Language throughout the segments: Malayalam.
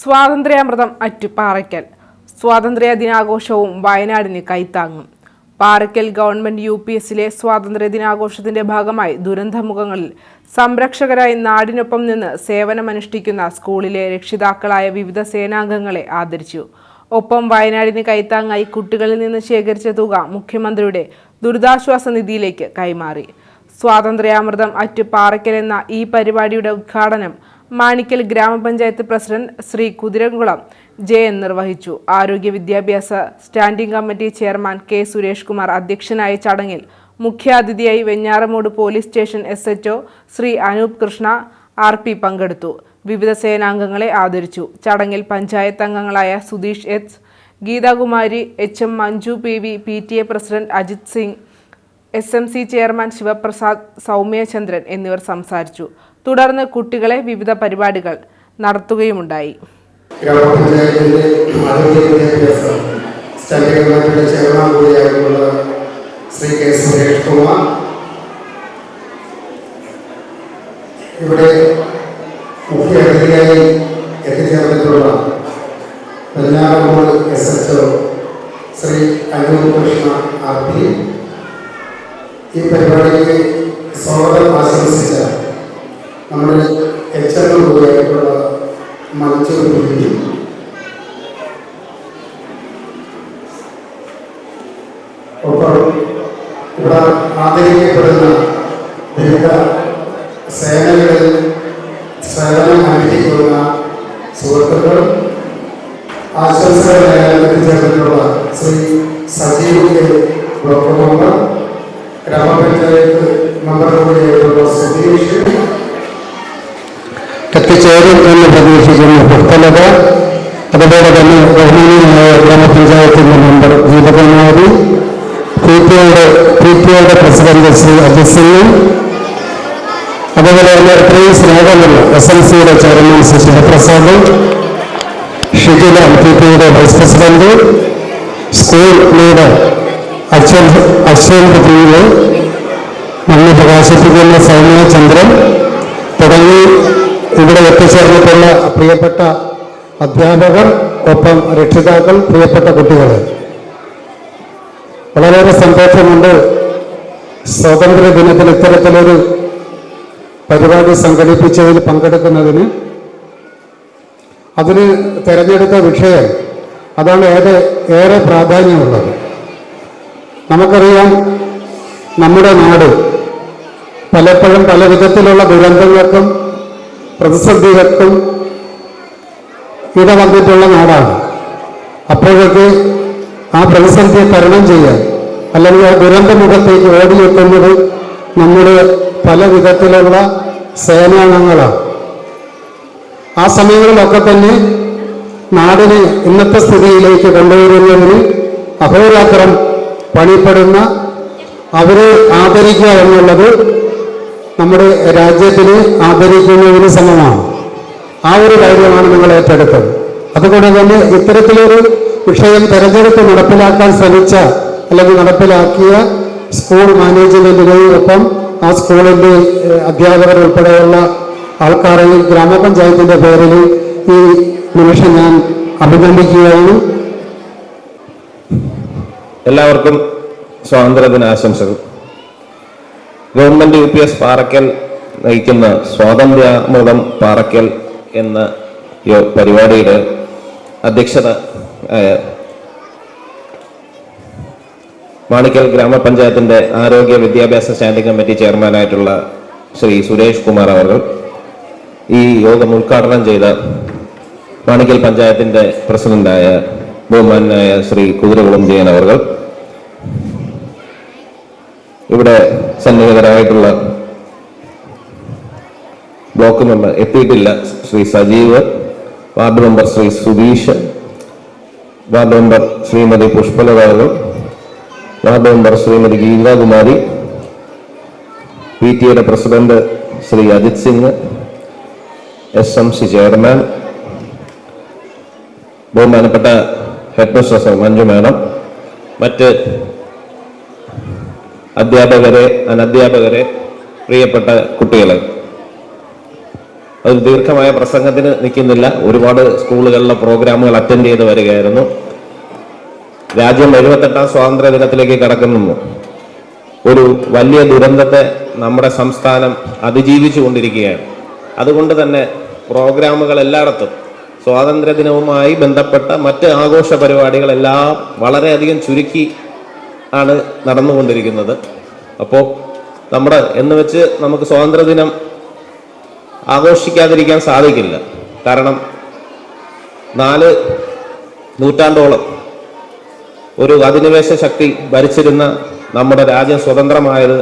സ്വാതന്ത്ര്യാമൃതം അറ്റുപാറയ്ക്കൽ. സ്വാതന്ത്ര്യ ദിനാഘോഷവും വയനാടിന് കൈത്താങ്ങും. പാറയ്ക്കൽ ഗവൺമെന്റ് യു പി എസിലെ സ്വാതന്ത്ര്യ ദിനാഘോഷത്തിന്റെ ഭാഗമായി ദുരന്തമുഖങ്ങളിൽ സംരക്ഷകരായി നാടിനൊപ്പം നിന്ന് സേവനമനുഷ്ഠിക്കുന്ന സ്കൂളിലെ രക്ഷിതാക്കളായ വിവിധ സേനാംഗങ്ങളെ ആദരിച്ചു. ഒപ്പം വയനാടിന് കൈത്താങ്ങായി കുട്ടികളിൽ നിന്ന് ശേഖരിച്ച തുക മുഖ്യമന്ത്രിയുടെ ദുരിതാശ്വാസ നിധിയിലേക്ക് കൈമാറി. സ്വാതന്ത്ര്യാമൃതം അറ്റ് പാറയ്ക്കൽ എന്ന ഈ പരിപാടിയുടെ ഉദ്ഘാടനം മാണിക്കൽ ഗ്രാമപഞ്ചായത്ത് പ്രസിഡന്റ് ശ്രീ കുതിരംകുളം എൻ നിർവഹിച്ചു. ആരോഗ്യ വിദ്യാഭ്യാസ standing committee chairman K Suresh Kumar അധ്യക്ഷനായ ചടങ്ങിൽ മുഖ്യാതിഥിയായി Venjaramoodu police station SHO Shri Anoop Krishna R P പങ്കെടുത്തു. വിവിധ സേനാംഗങ്ങളെ ആദരിച്ചു. ചടങ്ങിൽ പഞ്ചായത്ത് അംഗങ്ങളായ Sudheesh H Geethakumari H M Manju P V P T A president Ajith Singh S M C chairman Shivaprasad Soumyachandran എന്നിവർ സംസാരിച്ചു. തുടർന്ന് കുട്ടികളെ വിവിധ പരിപാടികൾ നടത്തുകയുമുണ്ടായി. Shri K Shri Krishna R P. ഈ പരിപാടിക്ക് സ്വാഗതം ആശംസിച്ച നമ്മുടെ എച്ച് എം കൂടിയായിട്ടുള്ള മഞ്ചൂർ കുട്ടി ഒപ്പം ഇവിടെ ആദരിക്കപ്പെടുന്ന വിവിധ സേനകളിൽ സേവനം അനുഷ്ഠിക്കുന്ന ആശംസകളായി എത്തിച്ചേർന്നിട്ടുള്ള Shri Sajeev K block member ഗ്രാമപഞ്ചായത്ത് മെമ്പർ കൂടിയായിട്ടുള്ള സുധീഷ് എത്തിച്ചേരും എന്ന് പ്രതീക്ഷിക്കുന്ന പുസ്തകത അതുപോലെ തന്നെ ബഹുമാനിയായ ഗ്രാമപഞ്ചായത്തിന്റെ മെമ്പർ ഗീതകുമാരി പി പി ഐയുടെ പി പി ഐയുടെ പ്രസിഡന്റ് ശ്രീ അജിത് സിംഗ് അതുപോലെ തന്നെ ഇത്രയും സ്നേഹമുള്ള എസ് എൽ സിയുടെ chairman Shri Shivaprasad Shijila P P ഐയുടെ വൈസ് പ്രസിഡന്റ് സ്കൂൾ ലീഡർ അച്ഛൻ അക്ഷയ് പൃഥ്വിയെ നന്ദി പ്രകാശിപ്പിക്കുന്ന സൗമ്യ ചന്ദ്രൻ തുടങ്ങി ഇവിടെ എത്തിച്ചേർന്നിട്ടുള്ള പ്രിയപ്പെട്ട അധ്യാപകർ ഒപ്പം രക്ഷിതാക്കൾ പ്രിയപ്പെട്ട കുട്ടികൾ വളരെയേറെ സന്തോഷമുണ്ട് സ്വാതന്ത്ര്യ ദിനത്തിൽ ഇത്തരത്തിലൊരു പരിപാടി സംഘടിപ്പിച്ചതിൽ പങ്കെടുക്കുന്നതിന്. അതിന് തിരഞ്ഞെടുത്ത വിഷയം അതാണ് ഏറെ ഏറെ പ്രാധാന്യമുള്ളത്. നമുക്കറിയാം നമ്മുടെ നാട് പലപ്പോഴും പല വിധത്തിലുള്ള ദുരന്തങ്ങൾക്കും പ്രതിസന്ധികൾക്കും ഇടവന്നിട്ടുള്ള നാടാണ്. അപ്പോഴൊക്കെ ആ പ്രതിസന്ധിയെ തരണം ചെയ്യാൻ അല്ലെങ്കിൽ ആ ദുരന്ത മുഖത്തേക്ക് ഓടിയെത്തുന്നത് നമ്മുടെ പല വിധത്തിലുള്ള സേനാംഗങ്ങളാണ്. ആ സമയങ്ങളിലൊക്കെ തന്നെ നാടിനെ ഇന്നത്തെ സ്ഥിതിയിലേക്ക് കൊണ്ടുവരുന്നതിന് അഹോരാത്രം പണിപ്പെടുന്ന അവരെ ആദരിക്കുക എന്നുള്ളത് നമ്മുടെ രാജ്യത്തിനെ ആദരിക്കുന്നതിന് സമമാണ്. ആ ഒരു കാര്യമാണ് നിങ്ങൾ ഏറ്റെടുത്തത്. അതുകൊണ്ട് തന്നെ ഇത്തരത്തിലൊരു വിഷയം തെരഞ്ഞെടുപ്പ് നടപ്പിലാക്കാൻ ശ്രമിച്ച അല്ലെങ്കിൽ നടപ്പിലാക്കിയ സ്കൂൾ മാനേജ്മെന്റിനെയും ഒപ്പം ആ സ്കൂളിന്റെ അധ്യാപകർ ഉൾപ്പെടെയുള്ള ആൾക്കാരെ ഗ്രാമപഞ്ചായത്തിന്റെ പേരിൽ ഈ നിമിഷം ഞാൻ അഭിനന്ദിക്കുകയാണ്. എല്ലാവർക്കും സ്വാതന്ത്ര്യദിന ആശംസകൾ government U P S Parakkal നയിക്കുന്ന സ്വാതന്ത്ര്യാമൃതം പാറയ്ക്കൽ എന്ന പരിപാടിയുടെ അധ്യക്ഷത മാണിക്കൽ ഗ്രാമപഞ്ചായത്തിന്റെ ആരോഗ്യ വിദ്യാഭ്യാസ സ്റ്റാൻഡിംഗ് കമ്മിറ്റി ചെയർമാനായിട്ടുള്ള ശ്രീ സുരേഷ് കുമാർ അവർ ഈ യോഗം ഉദ്ഘാടനം ചെയ്ത മാണിക്കൽ പഞ്ചായത്തിന്റെ പ്രസിഡന്റായ ബഹുമാനായ ശ്രീ കുതിരകുളം ജയൻ അവർ ഇവിടെ സന്നിഹിതരായിട്ടുള്ള ബ്ലോക്ക് മെമ്പർ എത്തിയിട്ടില്ല. Shri Sajeev ward member Shri Sudheesh ward member Shrimati പുഷ്പലതാകൾ ward member Shrimati Geethakumari P T എയുടെ president Shri Ajith Singh S M C chairman ബഹുമാനപ്പെട്ട ഹെഡ് മിസ്റ്റർ മഞ്ജു മാഡം മറ്റ് അധ്യാപകരെ അനധ്യാപകരെ പ്രിയപ്പെട്ട കുട്ടികളെ. അത് ദീർഘമായ പ്രസംഗത്തിന് നിൽക്കുന്നില്ല. ഒരുപാട് സ്കൂളുകളിലെ പ്രോഗ്രാമുകൾ അറ്റൻഡ് ചെയ്ത് വരികയായിരുന്നു. രാജ്യം എഴുപത്തെട്ടാം സ്വാതന്ത്ര്യ ദിനത്തിലേക്ക് കടക്കുന്നു ഒരു വലിയ ദുരന്തത്തെ നമ്മുടെ സംസ്ഥാനം അതിജീവിച്ചു കൊണ്ടിരിക്കുകയാണ്. അതുകൊണ്ട് തന്നെ പ്രോഗ്രാമുകൾ എല്ലായിടത്തും സ്വാതന്ത്ര്യ ദിനവുമായി ബന്ധപ്പെട്ട മറ്റ് ആഘോഷ പരിപാടികളെല്ലാം വളരെയധികം ചുരുക്കി ആണ് നടന്നുകൊണ്ടിരിക്കുന്നത്. അപ്പോൾ നമ്മുടെ എന്ന് വെച്ച് നമുക്ക് സ്വാതന്ത്ര്യദിനം ആഘോഷിക്കാതിരിക്കാൻ സാധിക്കില്ല. കാരണം നാല് നൂറ്റാണ്ടോളം ഒരു അധിനിവേശ ശക്തി ഭരിച്ചിരുന്ന നമ്മുടെ രാജ്യം സ്വതന്ത്രമായത്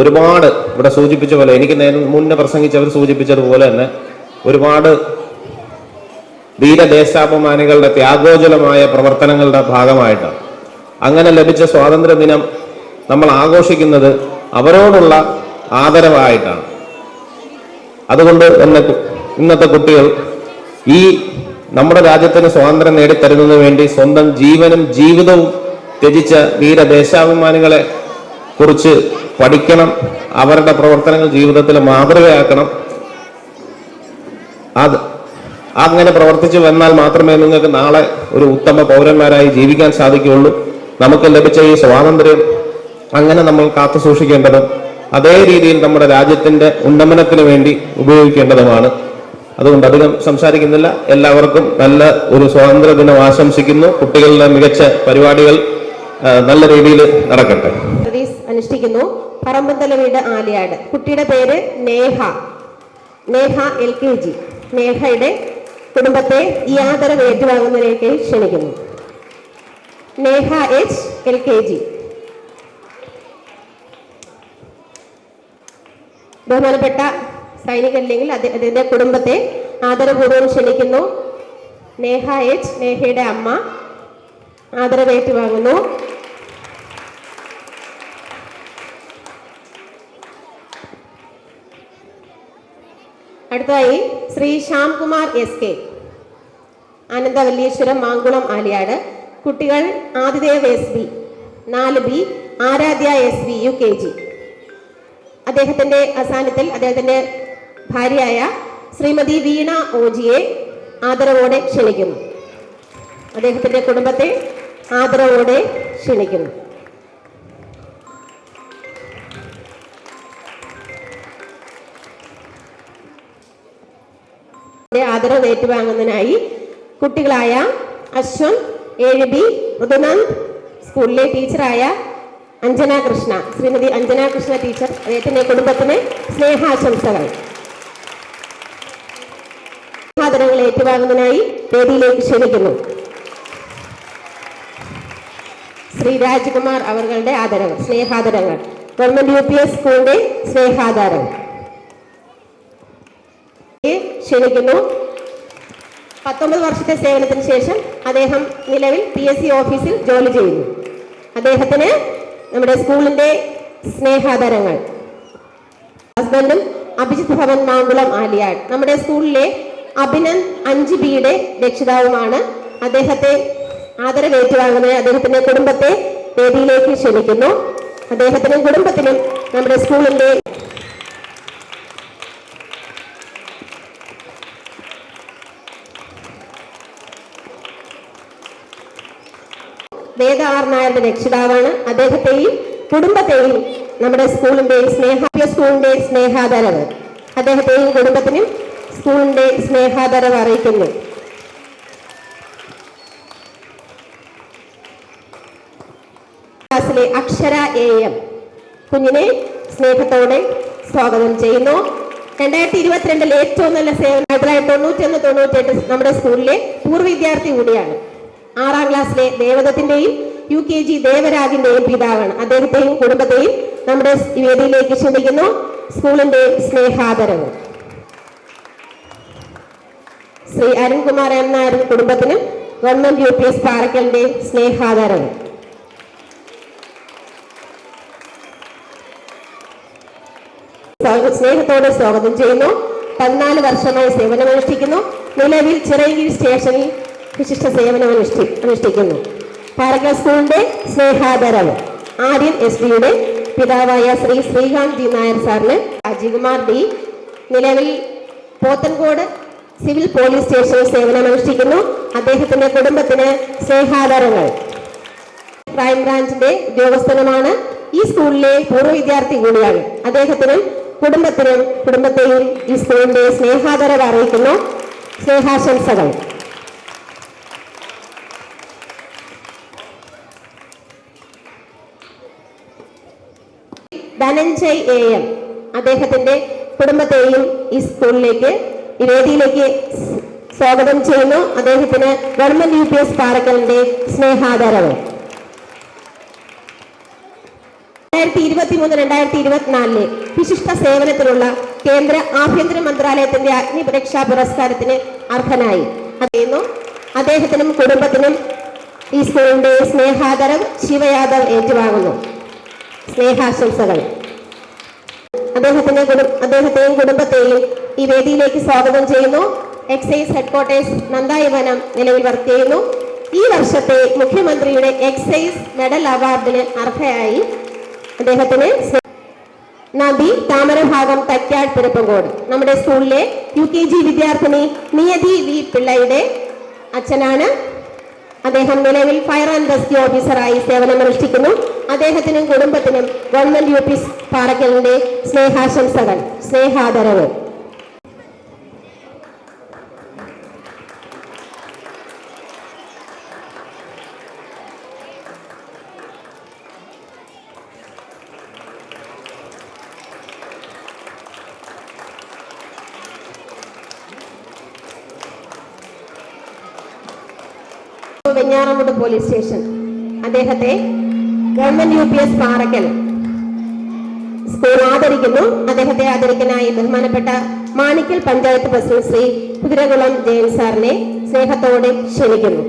ഒരുപാട് ഇവിടെ സൂചിപ്പിച്ച പോലെ എനിക്ക് മുന്നേ പ്രസംഗിച്ചവർ സൂചിപ്പിച്ചതുപോലെ തന്നെ ഒരുപാട് ധീരദേശാഭിമാനികളുടെ ത്യാഗോജ്വലമായ പ്രവർത്തനങ്ങളുടെ ഭാഗമായിട്ടാണ്. അങ്ങനെ ലഭിച്ച സ്വാതന്ത്ര്യ ദിനം നമ്മൾ ആഘോഷിക്കുന്നത് അവരോടുള്ള ആദരവായിട്ടാണ്. അതുകൊണ്ട് തന്നെ ഇന്നത്തെ കുട്ടികൾ ഈ നമ്മുടെ രാജ്യത്തിന് സ്വാതന്ത്ര്യം നേടിത്തരുന്നതിന് വേണ്ടി സ്വന്തം ജീവനും ജീവിതവും ത്യജിച്ച വീരദേശാഭിമാനികളെ കുറിച്ച് പഠിക്കണം. അവരുടെ പ്രവർത്തനങ്ങൾ ജീവിതത്തിൽ മാതൃകയാക്കണം. അത് അങ്ങനെ പ്രവർത്തിച്ചു വന്നാൽ മാത്രമേ നിങ്ങൾക്ക് നാളെ ഒരു ഉത്തമ പൗരന്മാരായി ജീവിക്കാൻ സാധിക്കുകയുള്ളൂ. നമുക്ക് ലഭിച്ച ഈ സ്വാതന്ത്ര്യം അങ്ങനെ നമ്മൾ കാത്തു സൂക്ഷിക്കേണ്ടതും അതേ രീതിയിൽ നമ്മുടെ രാജ്യത്തിന്റെ ഉന്നമനത്തിന് വേണ്ടി ഉപയോഗിക്കേണ്ടതുമാണ്. അതുകൊണ്ട് അധികം സംസാരിക്കുന്നില്ല. എല്ലാവർക്കും നല്ല ഒരു സ്വാതന്ത്ര്യ ദിനം ആശംസിക്കുന്നു. കുട്ടികളുടെ മികച്ച പരിപാടികൾ നല്ല രീതിയിൽ നടക്കട്ടെ. അനുഷ്ഠിക്കുന്നു. പറമ്പന്തല വീട് ആലിയാട്. കുട്ടിയുടെ പേര് Neha. Neha L K G. നേഹയുടെ കുടുംബത്തെ ഈ ആദരവ് ഏറ്റുവാങ്ങുന്നതിലേക്ക് ക്ഷണിക്കുന്നു. Neha H L K G. ബഹുമാനപ്പെട്ട സൈനികല്ലെങ്കിൽ അദ്ദേഹത്തിന്റെ കുടുംബത്തെ ആദരപൂർവം ക്ഷണിക്കുന്നു. നേഹ എച്ച് നേഹയുടെ അമ്മ ആദരവേറ്റുവാങ്ങുന്നു. അടുത്തതായി ശ്രീ ശ്യാംകുമാർ എസ് കെ. ആനന്ദവല്ലീശ്വരം മാങ്കുളം ആലിയാട്. കുട്ടികൾ ആതിദേവ് എസ് ബി നാല് B Aaradhya S B U K G. അദ്ദേഹത്തിന്റെ അസാന്നിധ്യത്തിൽ അദ്ദേഹത്തിന്റെ ഭാര്യയായ ശ്രീമതി വീണ ഓജിയെ ആദരവോടെ ക്ഷണിക്കുന്നു. അദ്ദേഹത്തിന്റെ കുടുംബത്തെ ആദരവോടെ ക്ഷണിക്കുന്നു. ആദരവ് ഏറ്റുവാങ്ങുന്നതിനായി കുട്ടികളായ അശ്വൻ ഏഴ് ബി ഋതുനന്ദ് സ്കൂളിലെ ടീച്ചറായ അഞ്ജന കൃഷ്ണ. ശ്രീമതി അഞ്ജന കൃഷ്ണ ടീച്ചർ അദ്ദേഹത്തിന്റെ കുടുംബത്തിന് സ്നേഹാശംസകൾ. സാധനങ്ങൾ ഏറ്റുവാങ്ങുന്നതിനായി വേദിയിലേക്ക് ക്ഷണിക്കുന്നു. ശ്രീ രാജ്കുമാർ അവരുടെ ആദരവ് സ്നേഹാദരങ്ങൾ. ഗവൺമെന്റ് യു പി എസ് സ്കൂളിന്റെ സ്നേഹാദരം. ക്ഷണിക്കുന്നു. പത്തൊമ്പത് വർഷത്തെ സേവനത്തിന് ശേഷം അദ്ദേഹം നിലവിൽ പി എസ് സി ഓഫീസിൽ ജോലി ചെയ്യുന്നു. അദ്ദേഹത്തിന് നമ്മുടെ സ്കൂളിന്റെ സ്നേഹാദരങ്ങൾ. ഹസ്ബൻഡും അഭിജിത് ഭവൻ മാങ്കുളം ആലിയാട് നമ്മുടെ സ്കൂളിലെ അഭിനന്ദ് അഞ്ച് ബിയുടെ രക്ഷിതാവുമാണ് അദ്ദേഹത്തെ ആദരവ് ഏറ്റുവാങ്ങുന്നതിന് അദ്ദേഹത്തിന്റെ കുടുംബത്തെ വേദിയിലേക്ക് ക്ഷണിക്കുന്നു. അദ്ദേഹത്തിനും കുടുംബത്തിനും നമ്മുടെ സ്കൂളിന്റെ വേദ ആർ നായരുടെ രക്ഷിതാവാണ്. അദ്ദേഹത്തെയും കുടുംബത്തെയും നമ്മുടെ സ്കൂളിന്റെ സ്നേഹ സ്കൂളിന്റെ സ്നേഹാദരവ്. അദ്ദേഹത്തെയും കുടുംബത്തിനും സ്കൂളിന്റെ സ്നേഹാദരവ് അറിയിക്കുന്നു. ക്ലാസ്സിലെ അക്ഷര എ എം കുഞ്ഞിനെ സ്നേഹത്തോടെ സ്വാഗതം ചെയ്യുന്നു. രണ്ടായിരത്തി ഇരുപത്തിരണ്ടിൽ ഏറ്റവും നല്ല സേവനം തൊണ്ണൂറ്റൊന്ന് തൊണ്ണൂറ്റെട്ട് നമ്മുടെ സ്കൂളിലെ പൂർവ വിദ്യാർത്ഥി കൂടിയാണ്. ആറാം ക്ലാസ്സിലെ ദേവദത്തിന്റെയും യു കെ ജി ദേവരാജിന്റെയും പിതാവാണ്. അദ്ദേഹത്തെയും കുടുംബത്തെയും നമ്മുടെ വേദിയിലേക്ക് ക്ഷണിക്കുന്നു. സ്കൂളിന്റെ സ്നേഹാദരവ്. ശ്രീ അരുൺകുമാർ എം നായർ കുടുംബത്തിനും ഗവൺമെന്റ് യു പി എസ് പാറക്കലിന്റെ സ്നേഹാദരവ്. സ്നേഹത്തോടെ സ്വാഗതം ചെയ്യുന്നു. പതിനാല് വർഷമായി സേവനമനുഷ്ഠിക്കുന്നു. നിലവിൽ ചിറയൻകീഴ് സ്റ്റേഷനിൽ വിശിഷ്ട സേവനം അനുഷ്ഠി അനുഷ്ഠിക്കുന്നു. പാലക്കാട് സ്കൂളിന്റെ സ്നേഹാദരവ്. ആര്യൻ എസ് ഡിയുടെ പിതാവായ ശ്രീ ശ്രീകാന്ത് ജി നായർ സാറിന് അജികുമാർ ഡി നിലവിൽ പോത്തൻകോട് സിവിൽ പോലീസ് സ്റ്റേഷനിൽ സേവനമനുഷ്ഠിക്കുന്നു അദ്ദേഹത്തിന്റെ കുടുംബത്തിന് സ്നേഹാദരങ്ങൾ. ക്രൈംബ്രാഞ്ചിന്റെ ഉദ്യോഗസ്ഥനുമാണ് ഈ സ്കൂളിലെ പൂർവ വിദ്യാർത്ഥി കൂടിയാണ്. അദ്ദേഹത്തിനും കുടുംബത്തിനും കുടുംബത്തെയും ഈ സ്കൂളിന്റെ സ്നേഹാദരവ് അറിയിക്കുന്നു. സ്നേഹാശംസകൾ. Dhananjay A M. അദ്ദേഹത്തിന്റെ കുടുംബത്തെയും ഈ സ്കൂളിലേക്ക് ഈ വേദിയിലേക്ക് സ്വാഗതം ചെയ്യുന്നു. അദ്ദേഹത്തിന് ഗവൺമെന്റ് യു പി എസ് പാറക്കലിന്റെ സ്നേഹാദരവ്. രണ്ടായിരത്തി ഇരുപത്തി മൂന്ന് രണ്ടായിരത്തി ഇരുപത്തിനാലിലെ വിശിഷ്ട സേവനത്തിനുള്ള കേന്ദ്ര ആഭ്യന്തര മന്ത്രാലയത്തിന്റെ അഗ്നിപരീക്ഷാ പുരസ്കാരത്തിന് അർഹനായി. അറിയുന്നു അദ്ദേഹത്തിനും കുടുംബത്തിനും ഈ സ്കൂളിന്റെ സ്നേഹാദരം ശിവയാദവ് ഏറ്റുവാങ്ങുന്നു. സ്നേഹാശംസകൾ. അദ്ദേഹത്തിന്റെ അദ്ദേഹത്തെയും കുടുംബത്തെയും ഈ വേദിയിലേക്ക് സ്വാഗതം ചെയ്യുന്നു. എക്സൈസ് ഹെഡ്ക്വാർട്ടേഴ്സ് നന്ദായി വനം നിലവിൽ വർക്ക് ചെയ്യുന്നു. ഈ വർഷത്തെ മുഖ്യമന്ത്രിയുടെ എക്സൈസ് മെഡൽ അവാർഡിന് അർഹയായി അദ്ദേഹത്തിന് നദി താമരഭാഗം തക്കാട് പിരപ്പങ്കോട് നമ്മുടെ സ്കൂളിലെ യു കെ ജി വിദ്യാർത്ഥിനി നിയതി വി പിള്ളയുടെ അച്ഛനാണ്. അദ്ദേഹം നിലവിൽ ഫയർ ആൻഡ് റെസ്ക്യൂ ഓഫീസറായി സേവനമനുഷ്ഠിക്കുന്നു അദ്ദേഹത്തിനും കുടുംബത്തിനും ഗവൺമെന്റ് യു പി പാറക്കലിന്റെ സ്നേഹാശംസകൾ സ്നേഹാദരവ്. Venjaramoodu police station. അദ്ദേഹത്തെ government U P S Parakkal school ആദരിക്കുന്നു. അദ്ദേഹത്തെ ആദരിക്കാനായി ബഹുമാനപ്പെട്ട മാണിക്കൽ പഞ്ചായത്ത് പ്രസിഡന്റ് ശ്രീ കുതിരകുളം ജയൻ സാറിനെ സ്നേഹത്തോടെ ക്ഷണിക്കുന്നു.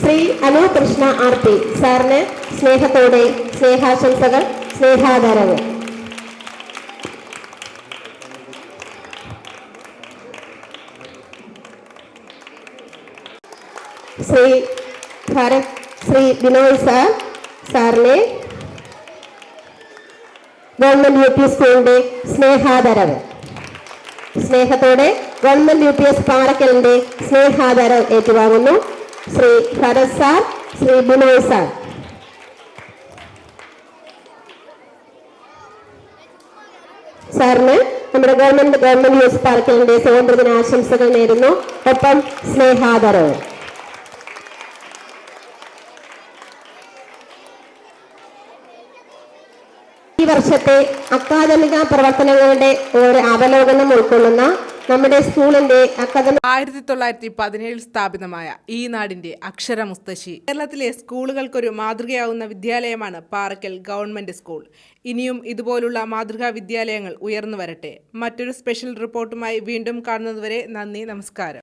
ശ്രീ അനു കൃഷ്ണ ആർ പി സാറിന് സ്നേഹത്തോടെ സ്നേഹാശംസകൾ സ്നേഹാദരവ് ശ്രീ ഭരത് ശ്രീ ബിനോയ് സാർ സാറിനെ ഗവൺമെന്റ് യു പി സ്കൂളിന്റെ സ്നേഹാദരവ്. സ്നേഹത്തോടെ ഗവൺമെന്റ് യു പി എസ് പാറക്കലിന്റെ സ്നേഹാദരവ് ഏറ്റുവാങ്ങുന്നു ശ്രീ ഭരത് സാർ ശ്രീ ബിനോയ് സാർ. സാറിന് നമ്മുടെ ഗവൺമെന്റ് ഗവൺമെന്റ് യു എസ് പാർക്കലിന്റെ സ്വാതന്ത്ര്യദിന ആശംസകൾ നേരുന്നു. ഒപ്പം സ്നേഹാദരവ്. ഈ വർഷത്തെ അക്കാദമിക പ്രവർത്തനങ്ങളുടെ ഒരു അവലോകനം ഉൾക്കൊള്ളുന്ന നമ്മുടെ സ്കൂളിന്റെ അക്കാദമി ആയിരത്തി തൊള്ളായിരത്തി പതിനേഴിൽ സ്ഥാപിതമായ ഈ നാടിന്റെ അക്ഷര അക്ഷരമുസ്തശി. കേരളത്തിലെ സ്കൂളുകൾക്കൊരു മാതൃകയാവുന്ന വിദ്യാലയമാണ് പാറക്കൽ ഗവൺമെന്റ് സ്കൂൾ. ഇനിയും ഇതുപോലുള്ള മാതൃകാ വിദ്യാലയങ്ങൾ ഉയർന്നു വരട്ടെ. മറ്റൊരു സ്പെഷ്യൽ റിപ്പോർട്ടുമായി വീണ്ടും കാണുന്നതുവരെ നന്ദി നമസ്കാരം.